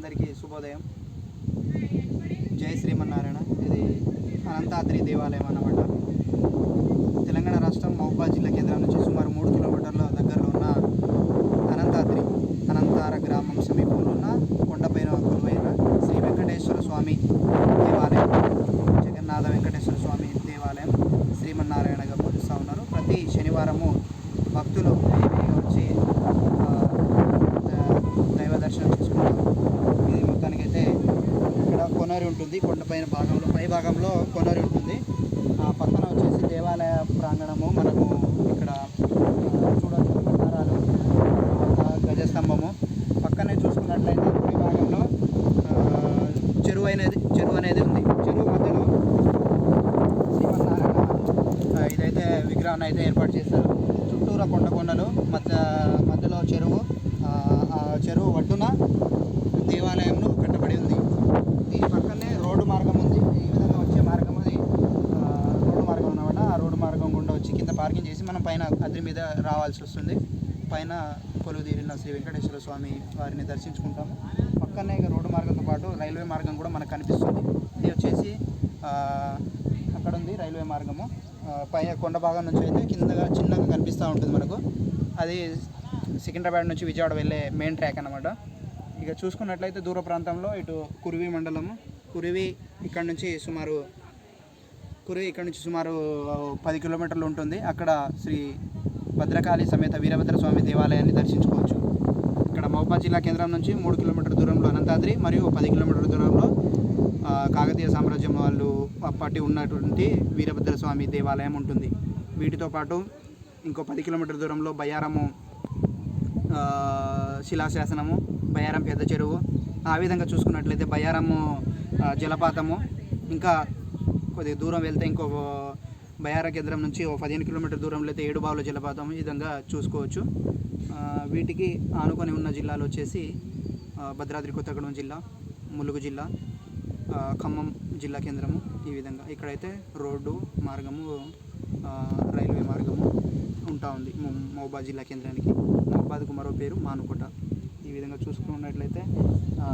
అందరికీ శుభోదయం. జై శ్రీమన్నారాయణ. ఇది అనంతాద్రి దేవాలయం అన్నమాట. తెలంగాణ రాష్ట్రం మహబూబాద్ జిల్లా కేంద్రం నుంచి సుమారు మూడు కిలోమీటర్ల దగ్గరలో ఉన్న అనంతాద్రి అనంతార గ్రామం సమీపంలో ఉన్న కొండపైన కొలువైన శ్రీ వెంకటేశ్వర స్వామి దేవాలయం. జగన్నాథ వెంకటేశ్వర స్వామి దేవాలయం శ్రీమన్నారాయణగా పూజిస్తూ ఉన్నారు. ప్రతి శనివారము భక్తులు వచ్చి ఆ, దైవ దర్శనం చేసుకుంటారు ఇది మొత్తానికైతే ఇక్కడ కొనరి ఉంటుంది. కొండపైన భాగంలో పై భాగంలో కొనరి ఉంటుంది. ఆ పక్కన వచ్చేసి దేవాలయ ప్రాంగణము. మనము ఇక్కడ ఆ, చూడొచ్చు. గజస్తంభము పక్కనే చూసుకున్నట్లయితే పై భాగంలో చెరువు అనేది చెరువు అనేది ఉంది. చెరువు మధ్యలో శ్రీమన్నారాయణ ఇదైతే విగ్రహాన్ని అయితే ఏర్పాటు చేశారు. చుట్టూరా కొండ కొండలు మధ్య మధ్యలో చెరువు ఆ, ఆ చెరువు ఒడ్డున దేవాలయంను కట్టబడి ఉంది దీని పక్కనే రోడ్డు మార్గం ఉంది ఈ విధంగా వచ్చే మార్గం అది ఆ, రోడ్డు మార్గం అన్నమాట ఆ రోడ్డు మార్గం గుండా వచ్చి కింద పార్కింగ్ చేసి మనం పైన అద్రి మీద రావాల్సి వస్తుంది. పైన కొలువు తీరిన శ్రీ వెంకటేశ్వర స్వామి వారిని దర్శించుకుంటాము. పక్కనే రోడ్డు మార్గంతో పాటు రైల్వే మార్గం కూడా మనకు కనిపిస్తుంది. ఇది వచ్చేసి అక్కడ ఉంది రైల్వే మార్గము. పై కొండ భాగం నుంచి అయితే కిందగా చిన్నగా కనిపిస్తూ ఉంటుంది మనకు. అది సికింద్రాబాద్ నుంచి విజయవాడ వెళ్ళే మెయిన్ ట్రాక్ అనమాట ఇక చూసుకున్నట్లయితే దూర ప్రాంతంలో ఇటు కురివి మండలము. కురివి ఇక్కడ నుంచి సుమారు కురివి ఇక్కడ నుంచి సుమారు పది కిలోమీటర్లు ఉంటుంది. అక్కడ శ్రీ భద్రకాళి సమేత వీరభద్ర స్వామి దేవాలయాన్ని దర్శించుకోవచ్చు. ఇక్కడ మహబా జిల్లా కేంద్రం నుంచి మూడు కిలోమీటర్ల దూరంలో అనంతాద్రి మరియు పది కిలోమీటర్ల దూరంలో కాకతీయ సామ్రాజ్యం వాళ్ళు అప్పటి ఉన్నటువంటి వీరభద్ర స్వామి దేవాలయం ఉంటుంది. వీటితో పాటు ఇంకో పది కిలోమీటర్ల దూరంలో బయ్యారము శిలాశాసనము బయ్యారం పెద్ద చెరువు. ఆ విధంగా చూసుకున్నట్లయితే బయ్యారము జలపాతము ఇంకా కొద్దిగా దూరం వెళ్తే ఇంకో బయార కేంద్రం నుంచి ఓ పదిహేను కిలోమీటర్ దూరంలో అయితే ఏడుబావుల జలపాతం ఈ విధంగా చూసుకోవచ్చు. వీటికి ఆనుకొని ఉన్న జిల్లాలు వచ్చేసి భద్రాద్రి కొత్తగూడెం జిల్లా ములుగు జిల్లా ఖమ్మం జిల్లా కేంద్రము ఈ విధంగా. ఇక్కడైతే రోడ్డు మార్గము రైల్వే మార్గము ఉంటా ఉంది. మహబాద్ జిల్లా కేంద్రానికి. మహబూబాద్కు మరో పేరు మానుకోట. ఈ విధంగా చూసుకున్నట్లయితే ఆ,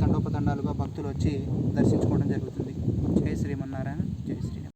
తండోపతండాలుగా భక్తులు వచ్చి దర్శించుకోవడం జరుగుతుంది. జై శ్రీమన్నారాయణ జై శ్రీ